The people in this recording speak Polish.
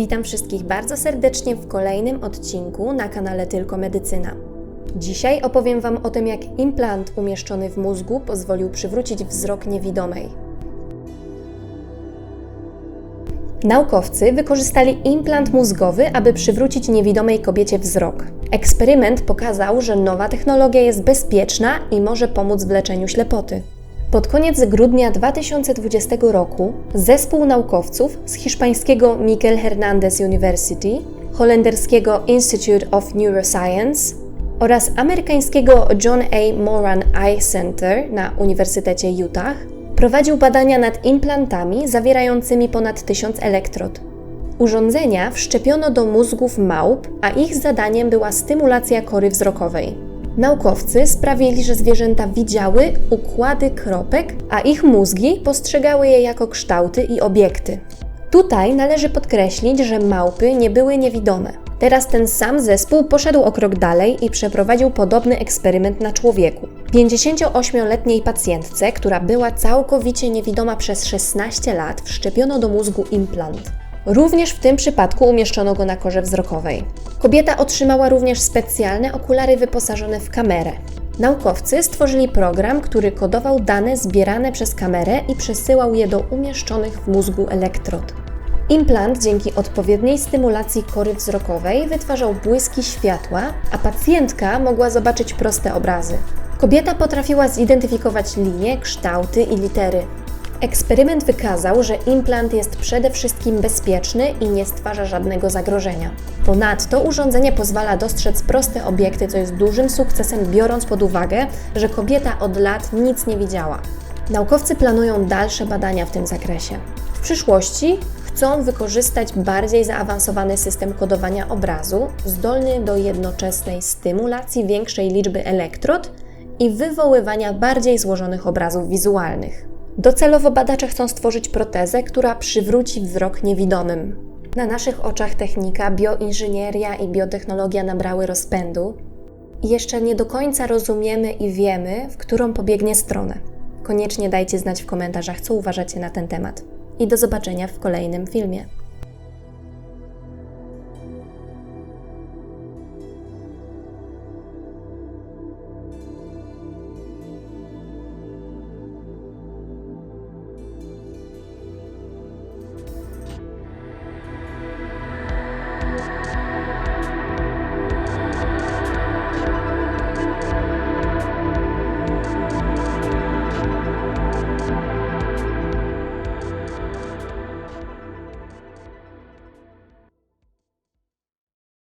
Witam wszystkich bardzo serdecznie w kolejnym odcinku na kanale Tylko Medycyna. Dzisiaj opowiem Wam o tym, jak implant umieszczony w mózgu pozwolił przywrócić wzrok niewidomej. Naukowcy wykorzystali implant mózgowy, aby przywrócić niewidomej kobiecie wzrok. Eksperyment pokazał, że nowa technologia jest bezpieczna i może pomóc w leczeniu ślepoty. Pod koniec grudnia 2020 roku zespół naukowców z hiszpańskiego Miguel Hernández University, holenderskiego Institute of Neuroscience oraz amerykańskiego John A. Moran Eye Center na Uniwersytecie Utah prowadził badania nad implantami zawierającymi ponad 1000 elektrod. Urządzenia wszczepiono do mózgów małp, a ich zadaniem była stymulacja kory wzrokowej. Naukowcy sprawili, że zwierzęta widziały układy kropek, a ich mózgi postrzegały je jako kształty i obiekty. Tutaj należy podkreślić, że małpy nie były niewidome. Teraz ten sam zespół poszedł o krok dalej i przeprowadził podobny eksperyment na człowieku. 58-letniej pacjentce, która była całkowicie niewidoma przez 16 lat, wszczepiono do mózgu implant. Również w tym przypadku umieszczono go na korze wzrokowej. Kobieta otrzymała również specjalne okulary wyposażone w kamerę. Naukowcy stworzyli program, który kodował dane zbierane przez kamerę i przesyłał je do umieszczonych w mózgu elektrod. Implant dzięki odpowiedniej stymulacji kory wzrokowej wytwarzał błyski światła, a pacjentka mogła zobaczyć proste obrazy. Kobieta potrafiła zidentyfikować linie, kształty i litery. Eksperyment wykazał, że implant jest przede wszystkim bezpieczny i nie stwarza żadnego zagrożenia. Ponadto urządzenie pozwala dostrzec proste obiekty, co jest dużym sukcesem, biorąc pod uwagę, że kobieta od lat nic nie widziała. Naukowcy planują dalsze badania w tym zakresie. W przyszłości chcą wykorzystać bardziej zaawansowany system kodowania obrazu, zdolny do jednoczesnej stymulacji większej liczby elektrod i wywoływania bardziej złożonych obrazów wizualnych. Docelowo badacze chcą stworzyć protezę, która przywróci wzrok niewidomym. Na naszych oczach technika, bioinżynieria i biotechnologia nabrały rozpędu i jeszcze nie do końca rozumiemy i wiemy, w którą pobiegnie stronę. Koniecznie dajcie znać w komentarzach, co uważacie na ten temat. I do zobaczenia w kolejnym filmie.